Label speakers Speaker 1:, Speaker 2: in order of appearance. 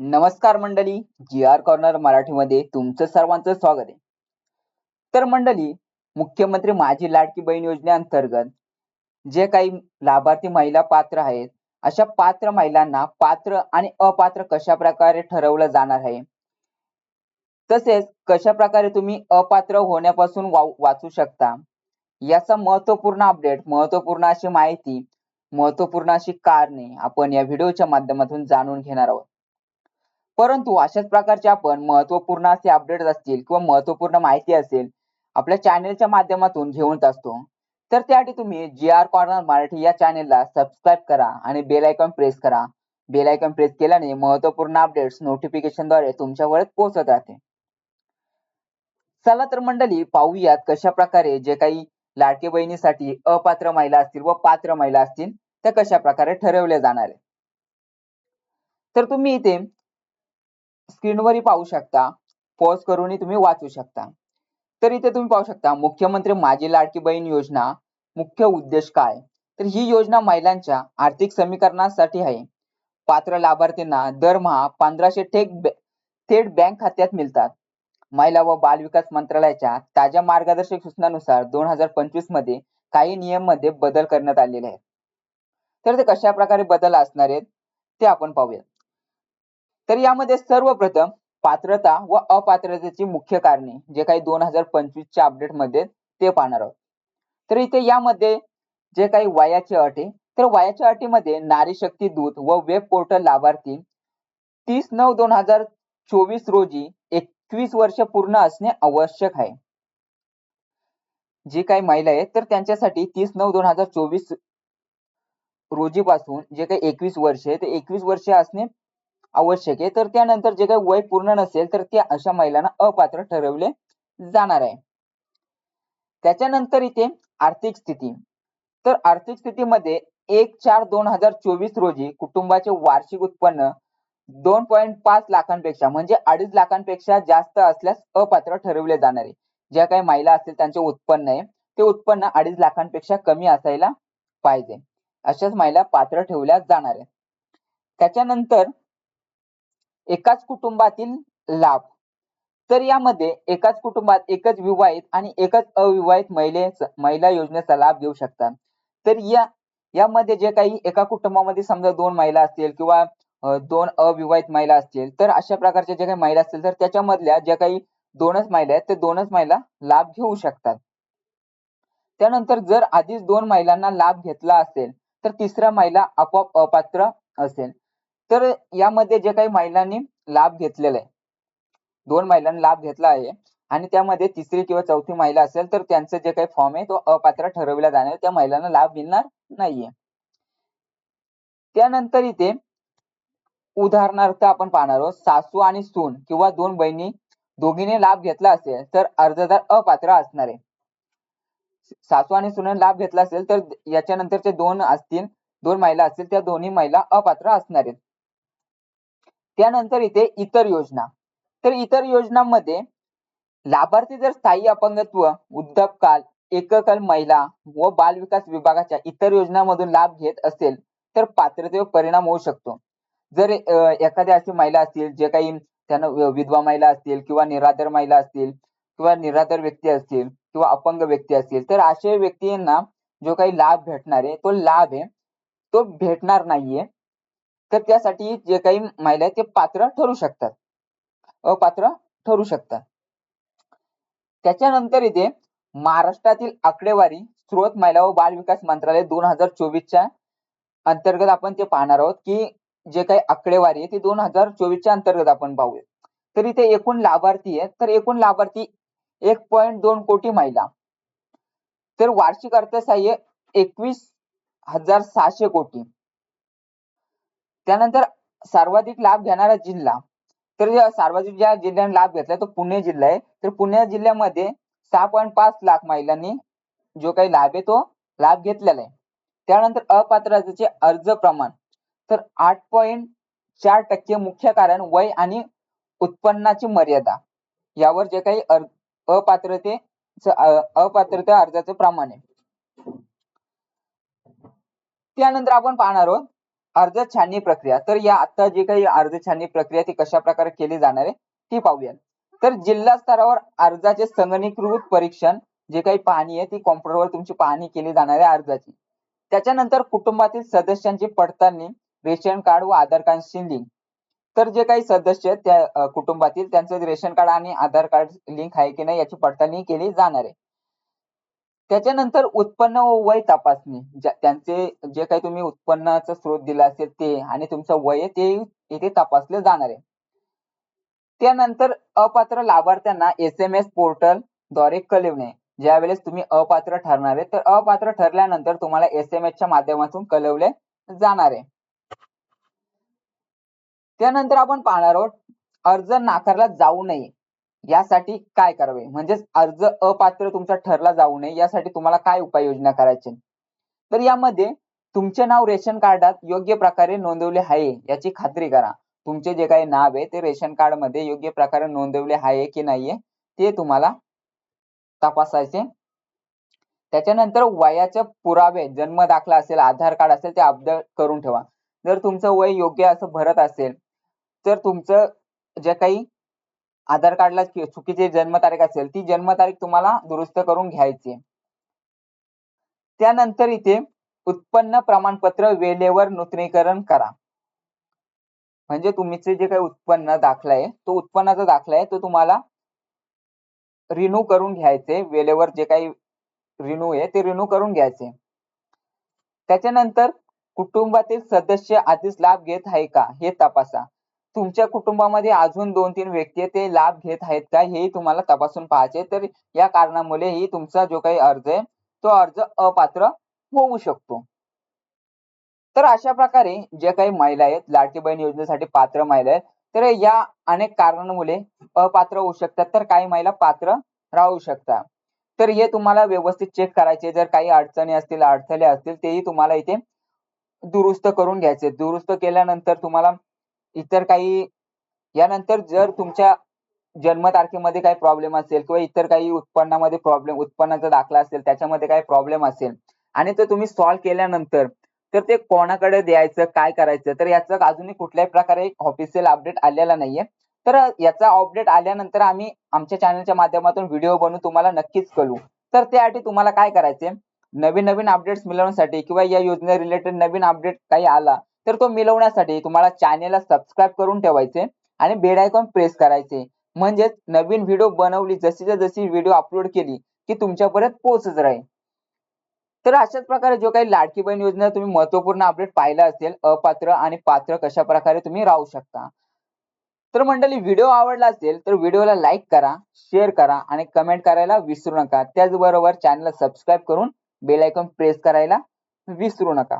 Speaker 1: नमस्कार मंडळी जी R corner मराठीमध्ये तुमचं सर्वांचं स्वागत आहे. तर मंडळी मुख्यमंत्री माझी लाडकी बहीण योजनेअंतर्गत जे काही लाभार्थी महिला पात्र आहेत अशा पात्र महिलांना पात्र आणि अपात्र कशा प्रकारे ठरवलं जाणार आहे? तसेच कशा प्रकारे तुम्ही अपात्र होण्यापासून वाचू शकता? याचा महत्त्वपूर्ण अपडेट महत्त्वपूर्ण अशी माहिती महत्त्वपूर्ण अशी कारणे आपण या व्हिडिओच्या माध्यमातून जाणून घेणार आहोत. परंतु अशाच प्रकारचे आपण महत्त्वपूर्ण असे अपडेट असतील किंवा महत्त्वपूर्ण माहिती असेल आपल्या चॅनेलच्या माध्यमातून घेऊन असतो. तर त्यासाठी तुम्ही जी आर कॉर्नर मराठी या चॅनेलला सबस्क्राईब करा आणि बेल आयकॉन प्रेस करा. बेल आयकॉन प्रेस केल्याने महत्त्वपूर्ण अपडेट्स नोटिफिकेशनद्वारे तुमच्यावर पोहोचत राहते. चला तर मंडळी पाहूयात कशा प्रकारे जे काही लाडके बहिणीसाठी अपात्र महिला असतील व पात्र महिला असतील त्या कशा प्रकारे ठरवल्या जाणार आहे तर तुम्ही इथे स्क्रीनवरही पाहू शकता. पॉज करूनही तुम्ही वाचू शकता. तर इथे तुम्ही पाहू शकता मुख्यमंत्री माझी लाडकी बहीण योजना मुख्य उद्देश काय? तर ही योजना महिलांच्या आर्थिक समीकरणासाठी आहे. पात्र लाभार्थींना दरमहा पंधराशे थेट थेट बँक खात्यात मिळतात. महिला व बाल विकास मंत्रालयाच्या ताज्या मार्गदर्शक सूचनानुसार दोन हजार पंचवीसमध्ये काही नियममध्ये बदल करण्यात आलेले आहेत. तर ते कशा प्रकारे बदल असणार आहेत ते आपण पाहूया तर यामध्ये सर्वप्रथम पात्रता व अपात्रतेची मुख्य कारणे जे काही दोन हजार पंचवीसच्या अपडेटमध्ये ते पाहणार आहोत. तर इथे यामध्ये जे काही वयाची अट आहे तर वयाच्या अटीमध्ये नारी शक्ती दूत व वेब पोर्टल लाभार्थी तीस नऊ दोन हजार चोवीस रोजी एकवीस वर्ष पूर्ण असणे आवश्यक आहे. जी काही महिला आहेत तर त्यांच्यासाठी तीस नऊ दोन हजार चोवीस रोजीपासून जे काही एकवीस वर्ष आहे ते एकवीस वर्ष असणे आवश्यक आहे. तर त्यानंतर जे काही वय पूर्ण नसेल तर त्या अशा महिलांना अपात्र ठरवले जाणार आहे. त्याच्यानंतर इथे आर्थिक स्थिती. तर आर्थिक स्थितीमध्ये एक चार दोन हजार चोवीस रोजी कुटुंबाचे वार्षिक उत्पन्न दोन पॉईंट पाच लाखांपेक्षा म्हणजे अडीच लाखांपेक्षा जास्त असल्यास अपात्र ठरवले जाणारे ज्या काही महिला असतील त्यांचे उत्पन्न आहे ते उत्पन्न अडीच लाखांपेक्षा कमी असायला पाहिजे. अशाच महिला पात्र ठेवल्या जाणार आहे त्याच्यानंतर एकाच कुटुंबातील लाभ. तर यामध्ये एकाच कुटुंबात एकच विवाहित आणि एकच अविवाहित महिले महिला योजनेचा लाभ घेऊ शकतात. तर या यामध्ये जे काही एका कुटुंबामध्ये समजा दोन महिला असतील किंवा दोन अविवाहित महिला असतील तर अशा प्रकारच्या ज्या काही महिला असतील तर त्याच्यामधल्या ज्या काही दोनच महिला आहेत ते दोनच महिला लाभ घेऊ शकतात. त्यानंतर जर आधीच दोन महिलांना लाभ घेतला असेल तर तिसऱ्या महिला आपोआप अपात्र असेल. तर यामध्ये जे काही महिलांनी लाभ घेतलेला आहे दोन महिलांनी लाभ घेतला आहे आणि त्यामध्ये तिसरी किंवा चौथी महिला असेल तर त्यांचं जे काही फॉर्म आहे तो अपात्र ठरवला जाणार त्या महिलांना लाभ मिळणार नाहीये. त्यानंतर इथे उदाहरणार्थ आपण पाहणार आहोत सासू आणि सून किंवा दोन बहिणी दोघीने लाभ घेतला असेल तर अर्जदार अपात्र असणार आहे. सासू आणि सुनेने लाभ घेतला असेल तर याच्यानंतरचे दोन असतील दोन महिला असतील त्या दोन्ही महिला अपात्र असणार आहेत. त्यानंतर इथे इतर योजना. तर इतर योजनांमध्ये लाभार्थी जर स्थायी अपंगत्व उद्धवकाल एककाल महिला व बाल विकास विभागाच्या इतर योजनांमधून लाभ घेत असेल तर पात्रतेवर परिणाम होऊ शकतो. जर एखाद्या अशी महिला असतील जे काही त्यांना विधवा महिला असतील किंवा निराधार महिला असतील किंवा निराधार व्यक्ती असतील किंवा अपंग व्यक्ती असतील तर अशा व्यक्तींना जो काही लाभ भेटणार आहे तो लाभ आहे तो भेटणार नाहीये. तर त्यासाठी जे काही महिला आहेत ते पात्र ठरू शकतात. अपात्र ठरू शकतात. त्याच्यानंतर इथे महाराष्ट्रातील आकडेवारी स्रोत महिला व बाल विकास मंत्रालय दोन हजार चोवीसच्या अंतर्गत आपण ते पाहणार आहोत की जे काही आकडेवारी आहे ती दोन हजार चोवीसच्या अंतर्गत आपण पाहूया. तर इथे एकूण लाभार्थी आहेत तर एकूण लाभार्थी एक पॉईंट दोन कोटी महिला. तर वार्षिक अर्थसहाय्य एकवीस हजार सहाशे कोटी. त्यानंतर सर्वाधिक लाभ घेणारा जिल्हा. तर सार्वजनिक ज्या जिल्ह्याने लाभ घेतला तो पुणे जिल्हा आहे. तर पुणे जिल्ह्यामध्ये सहा पॉईंट पाच लाख महिलांनी जो काही लाभ आहे तो लाभ घेतलेला आहे. त्यानंतर अपात्रतेचे अर्ज प्रमाण. तर आठ पॉईंट चार टक्के मुख्य कारण वय आणि उत्पन्नाची मर्यादा. यावर जे काही अपात्रते अपात्रता अर्जाचं प्रमाण आहे. त्यानंतर आपण पाहणार आहोत अर्ज छाननी प्रक्रिया. तर या आता जी काही अर्ज छाननी प्रक्रिया ती कशा प्रकारे केली जाणार आहे ती पाहूया. तर जिल्हा स्तरावर अर्जाचे संगणकीकृत परीक्षण जे काही पाहणी आहे ती कॉम्प्युटरवर तुमची पाहणी केली जाणार आहे अर्जाची. त्याच्यानंतर कुटुंबातील सदस्यांची पडताळणी रेशन कार्ड व आधार कार्डशी लिंक. तर जे काही सदस्य आहेत त्या कुटुंबातील त्यांचं रेशन कार्ड आणि आधार कार्ड लिंक आहे की नाही याची पडताळणी केली जाणार आहे. त्याच्यानंतर उत्पन्न व वय तपासणी. त्यांचे जे काही तुम्ही उत्पन्नाचा स्रोत दिला असेल ते आणि तुमचं वय ते इथे तपासले जाणार आहे. त्यानंतर अपात्र लाभार्थ्यांना एस एम एस पोर्टलद्वारे कळवणे. ज्या वेळेस तुम्ही अपात्र ठरणार आहे तर अपात्र ठरल्यानंतर तुम्हाला एस एम एस च्या माध्यमातून कळवले जाणार आहे. त्यानंतर आपण पाहणार आहोत अर्ज नाकारला जाऊ नये. यासाठी काय करावे? म्हणजेच अर्ज अपात्र तुमचा ठरला जाऊ नये यासाठी तुम्हाला काय उपाययोजना करायची? तर यामध्ये तुमचे नाव रेशन कार्डात योग्य प्रकारे नोंदवले आहे याची खात्री करा. तुमचे जे काही नाव आहे ते रेशन कार्डमध्ये योग्य प्रकारे नोंदवले आहे की नाहीये ते तुम्हाला तपासायचे. त्याच्यानंतर वयाचे पुरावे जन्म दाखला असेल आधार कार्ड असेल ते अपडेट करून ठेवा. जर तुमचं वय योग्य असं भरत असेल तर तुमचं जे काही आधार कार्डला चुकीची जन्मतारीख असेल ती जन्मतारीख तुम्हाला दुरुस्त करून घ्यायची त्यानंतर इथे उत्पन्न प्रमाणपत्र वेळेवर नूतनीकरण करा. म्हणजे तुमचे जे काही उत्पन्न दाखला आहे तो उत्पन्नाचा दाखला आहे तो तुम्हाला रिन्यू करून घ्यायचे वेळेवर जे काही रिन्यू आहे ते रिन्यू करून घ्यायचे त्याच्यानंतर कुटुंबातील सदस्य आधीच लाभ घेत आहे का हे तपासा. तुमच्या कुटुंबामध्ये अजून दोन तीन व्यक्ती ते लाभ घेत आहेत का हेही तुम्हाला तपासून पाहायचे तर या कारणामुळे ही तुमचा जो काही अर्ज आहे तो अर्ज अपात्र होऊ शकतो. तर अशा प्रकारे जे काही महिला आहेत लाडकी बहीण योजनेसाठी पात्र महिला आहेत तर या अनेक कारणांमुळे अपात्र होऊ शकतात. तर काही महिला पात्र राहू शकतात. तर हे तुम्हाला व्यवस्थित चेक करायचे. जर काही अडचणी असतील अडथळे असतील तेही तुम्हाला इथे दुरुस्त करून घ्यायचे दुरुस्त केल्यानंतर तुम्हाला इतर काही यानंतर जर तुमच्या जन्मतारखेमध्ये काही प्रॉब्लेम असेल किंवा इतर काही उत्पन्नामध्ये प्रॉब्लेम उत्पन्नाचा दाखला असेल त्याच्यामध्ये काही प्रॉब्लेम असेल आणि ते तुम्ही सॉल्व्ह केल्यानंतर तर ते कोणाकडे द्यायचं काय करायचं? तर याचं अजूनही कुठल्याही प्रकारे ऑफिशियल अपडेट आलेला नाहीये. तर याचा अपडेट आल्यानंतर आम्ही आमच्या चॅनलच्या माध्यमातून व्हिडिओ बनवून तुम्हाला नक्कीच कळू. तर त्यासाठी तुम्हाला काय करायचे नवीन नवीन अपडेट्स मिळवण्यासाठी किंवा या योजने रिलेटेड नवीन अपडेट काही आला तर तो मिळवण्यासाठी तुम्हाला चॅनेलला सबस्क्राईब करून ठेवायचे आणि बेल आयकॉन प्रेस करायचे. म्हणजेच नवीन व्हिडिओ बनवली जशीच्या जशी व्हिडिओ अपलोड केली की तुमच्यापर्यंत पोहोचत राहील. तर अशाच प्रकारे जो काही लाडकी बहीण योजना तुम्ही महत्त्वपूर्ण अपडेट पाहिला असेल अपात्र आणि पात्र कशा प्रकारे तुम्ही राहू शकता. तर मंडळी व्हिडिओ आवडला असेल तर व्हिडिओला लाईक करा शेअर करा आणि कमेंट करायला विसरू नका. त्याचबरोबर चॅनलला सबस्क्राईब करून बेल आयकॉन प्रेस करायला विसरू नका.